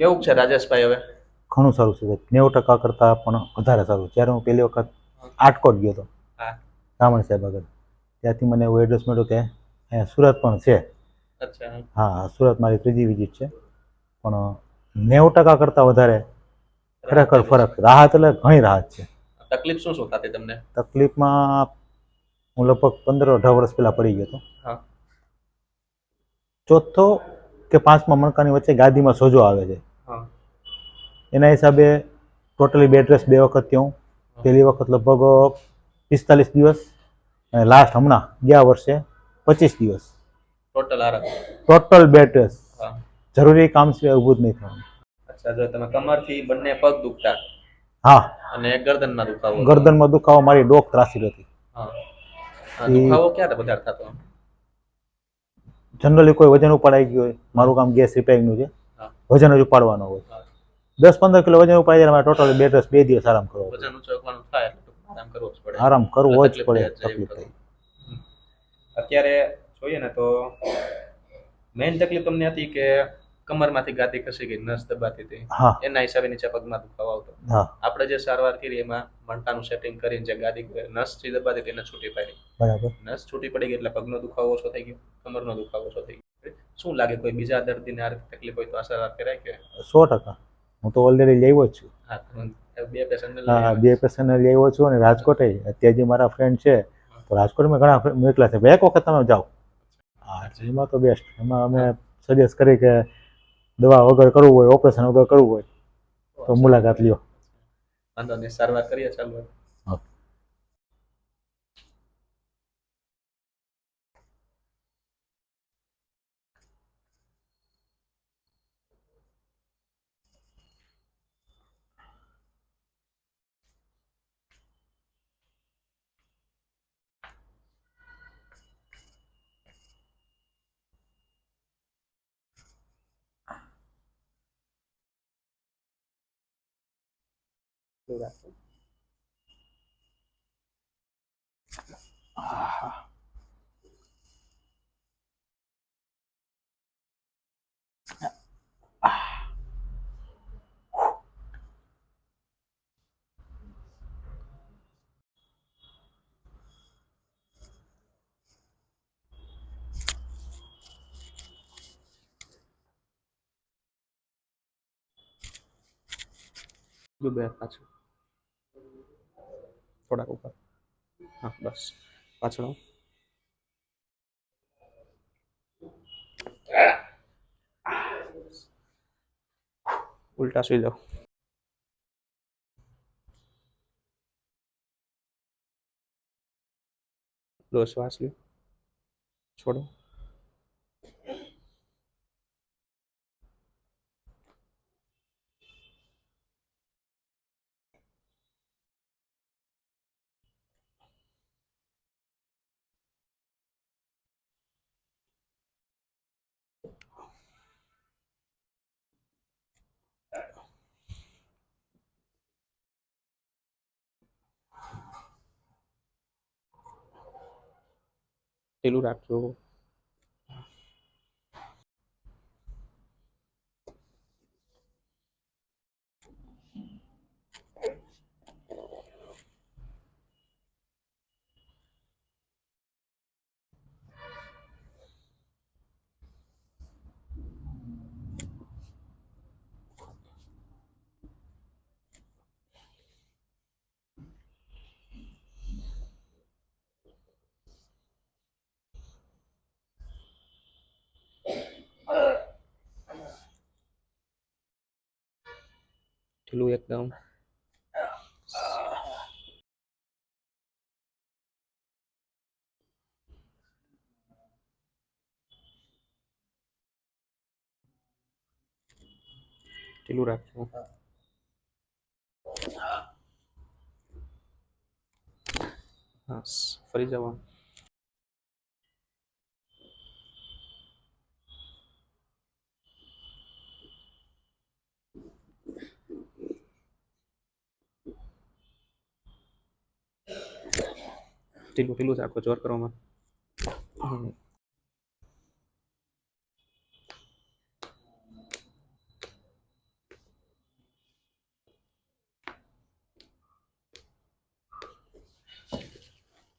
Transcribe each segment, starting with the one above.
કેવું છે રાજેશભાઈ હવે? ઘણું સારું છે નેવું ટકા કરતા પણ વધારે સારું. જ્યારે હું પહેલી વખત આટકોટ ગયો હતો. રામણ સાહેબ આગળ ત્યાંથી મને એવું એડ્રેસ મળ્યું કે અહીંયા સુરત પણ છે. અચ્છા. હા સુરત મારી ત્રીજી વિઝિટ છે. પણ નેવું ટકા કરતા વધારે ખરેખર ફરક રાહત એટલે ઘણી રાહત છે. તકલીફ શું શું થતી તમને? તકલીફમાં હું લગભગ પંદર અઢાર વર્ષ પહેલાં પડી ગયો હતો. ચોથો કે પાંચમા મણકાની વચ્ચે ગાદીમાં સોજો આવે છે. એના હિસાબે ટોટલી બેડ રેસ્ટ બે વખત થયું. પહેલી વખત લગભગ પિસ્તાલીસ દિવસ અને લાસ્ટ હમણાં ગયા વર્ષે પચીસ દિવસ. ટોટલ આરામ ટોટલ બેડ રેસ્ટ જરૂરી કામ સિવાય ઊભું જ નહીં થવાનું. અચ્છા જો તમે કમરથી બંને પગ દુખતા હા. અને ગરદનમાં દુખાવો. ગરદનમાં દુખાવો મારી ડોક ત્રાસી હતી. હા. દુખાવો ક્યારે વધારે થતો? જનરલી કોઈ વજન ઉપાડાઈ ગયું હોય મારું કામ ગેસ રિપેરિંગનું છે. વજન જ ઉપાડવાનો હોય. દસ પંદર કિલો વજન ઉપાય જાય ટોટલ બે દસ બે દિવસ આરામ કરવો વજન ઉચકવાનું થાય આરામ કરવો જ પડે. આરામ કરવો જ તકલીફ પડે એવું અત્યારે જોઈએ ને તો મેઇન તકલીફ તમને હતી કે કમરમાંથી ગાદી ખસી ગઈ નસ દબાતી હતી. એના હિસાબે નીચે પગમાં દુખાવો આવતો. આપણે જે સારવાર કરી એમાં મંટાનું સેટિંગ કરીને જે ગાદી નસ જે દબાતી હતી એને છૂટી પાડી. બરાબર. નસ છૂટી પડી ગઈ એટલે પગનો દુખાવો ઓછો થઈ ગયો કમરનો દુખાવો ઓછો થઈ ગયો. શું લાગે કોઈ બીજા દર્દીને આ તકલીફ હોય તો આ સારવાર કરાય કે? સો ટકા. હું તો ઓલરેડી લેવો જ છું. હા બે પેશન્ટ હા લેવો છું અને રાજકોટ અત્યારે જે મારા ફ્રેન્ડ છે તો રાજકોટમાં ઘણા મોકલા છે. એક વખત તમે જાઓ. હા એમાં તો બેસ્ટ એમાં અમે સજેસ્ટ કરી કે દવા વગર કરવું હોય ઓપરેશન વગર કરવું હોય તો મુલાકાત લ્યો. વાંધો નહીં સારવાર કરીએ ચાલો. pleural. Ajá. do Beto, થોડાક ઉપર હા બસ પાછળ આવો. ઉલટા સુઈ જાઓ લો શ્વાસ લ્યો છોડો ઢીલું રાખજો. ઢીલું એકદમ ઢીલું રાખજો બસ ફરી જવા dulu dulu saya bocor ke rumah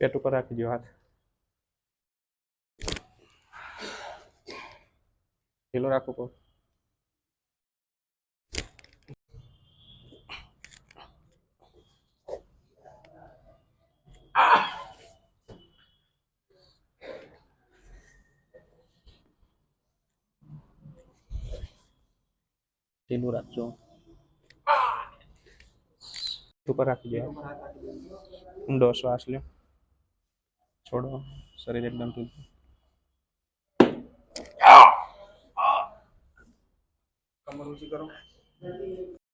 Ya tukar lagi jahat. Hilur aku kok. ઢીલું રાખજો ઉપર રાખી દો ઊંડો શ્વાસ લ્યો છોડો શરીર એકદમ ઢીલું કમર ઊંચી કરો